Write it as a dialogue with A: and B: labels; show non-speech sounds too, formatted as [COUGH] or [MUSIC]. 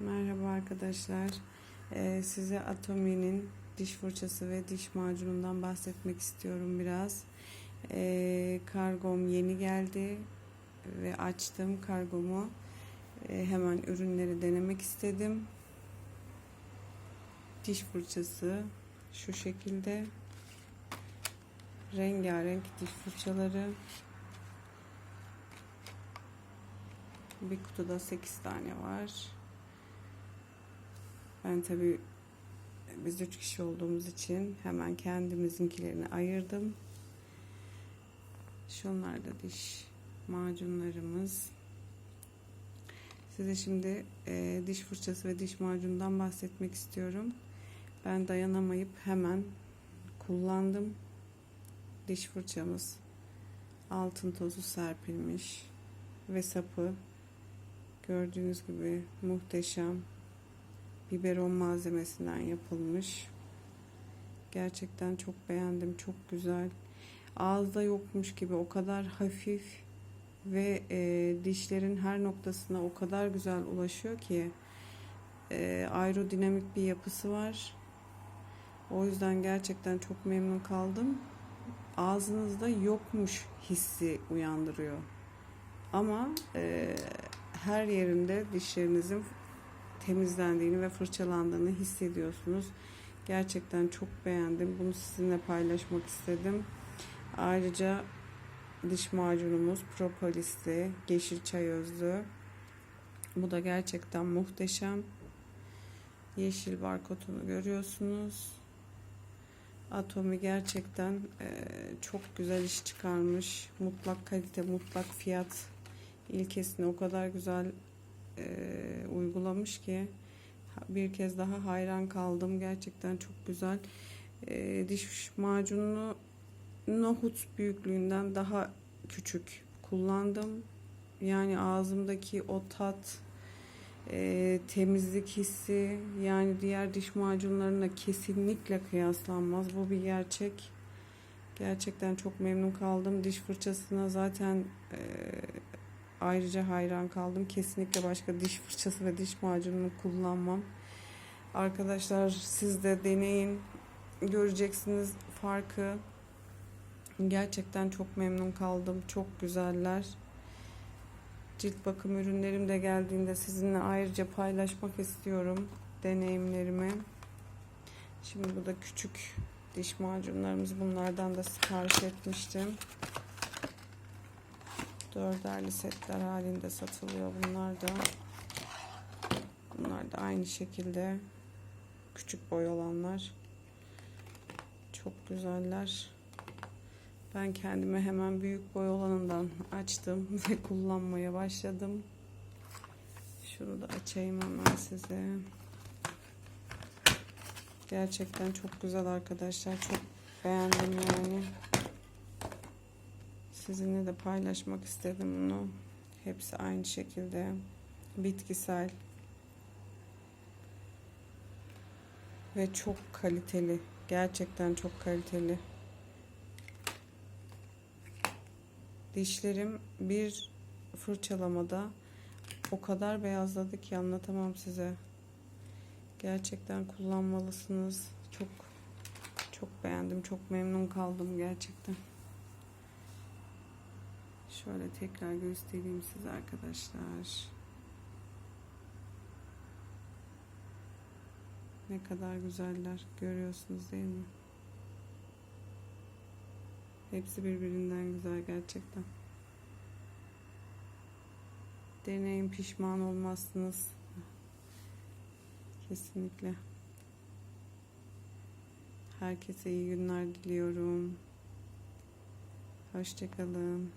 A: Merhaba arkadaşlar. Ee, size Atomi'nin diş fırçası ve diş macunundan bahsetmek istiyorum biraz. Ee, kargom yeni geldi ve açtım kargomu. Ee, hemen ürünleri denemek istedim. Diş fırçası şu şekilde. Rengarenk diş fırçaları. Bir kutuda 8 tane var. Ben tabii biz üç kişi olduğumuz için hemen kendimizinkilerini ayırdım. Şunlar da diş macunlarımız. Size şimdi e, diş fırçası ve diş macunundan bahsetmek istiyorum. Ben dayanamayıp hemen kullandım. Diş fırçamız altın tozu serpilmiş ve sapı gördüğünüz gibi muhteşem biberon malzemesinden yapılmış. Gerçekten çok beğendim. Çok güzel. Ağızda yokmuş gibi o kadar hafif ve e, dişlerin her noktasına o kadar güzel ulaşıyor ki e, aerodinamik bir yapısı var. O yüzden gerçekten çok memnun kaldım. Ağzınızda yokmuş hissi uyandırıyor. Ama e, her yerinde dişlerinizin temizlendiğini ve fırçalandığını hissediyorsunuz. Gerçekten çok beğendim. Bunu sizinle paylaşmak istedim. Ayrıca diş macunumuz propolisli, yeşil çay özlü. Bu da gerçekten muhteşem. Yeşil barkodunu görüyorsunuz. Atomi gerçekten e, çok güzel iş çıkarmış. Mutlak kalite, mutlak fiyat ilkesini o kadar güzel e, uygulamış ki bir kez daha hayran kaldım. Gerçekten çok güzel. E, diş macununu nohut büyüklüğünden daha küçük kullandım. Yani ağzımdaki o tat, e, temizlik hissi yani diğer diş macunlarına kesinlikle kıyaslanmaz. Bu bir gerçek. Gerçekten çok memnun kaldım. Diş fırçasına zaten e, ayrıca hayran kaldım. Kesinlikle başka diş fırçası ve diş macununu kullanmam. Arkadaşlar siz de deneyin. Göreceksiniz farkı. Gerçekten çok memnun kaldım. Çok güzeller. Cilt bakım ürünlerim de geldiğinde sizinle ayrıca paylaşmak istiyorum deneyimlerimi. Şimdi bu da küçük diş macunlarımız. Bunlardan da sipariş etmiştim. Dörderli setler halinde satılıyor bunlar da. Bunlar da aynı şekilde küçük boy olanlar. Çok güzeller. Ben kendime hemen büyük boy olanından açtım [LAUGHS] ve kullanmaya başladım. Şunu da açayım hemen size. Gerçekten çok güzel arkadaşlar. Çok beğendim yani. Sizinle de paylaşmak istedim bunu. Hepsi aynı şekilde. Bitkisel. Ve çok kaliteli. Gerçekten çok kaliteli. Dişlerim bir fırçalamada o kadar beyazladı ki anlatamam size. Gerçekten kullanmalısınız. Çok çok beğendim. Çok memnun kaldım gerçekten. Şöyle tekrar göstereyim size arkadaşlar. Ne kadar güzeller görüyorsunuz değil mi? Hepsi birbirinden güzel gerçekten. Deneyin pişman olmazsınız. Kesinlikle. Herkese iyi günler diliyorum. Hoşçakalın.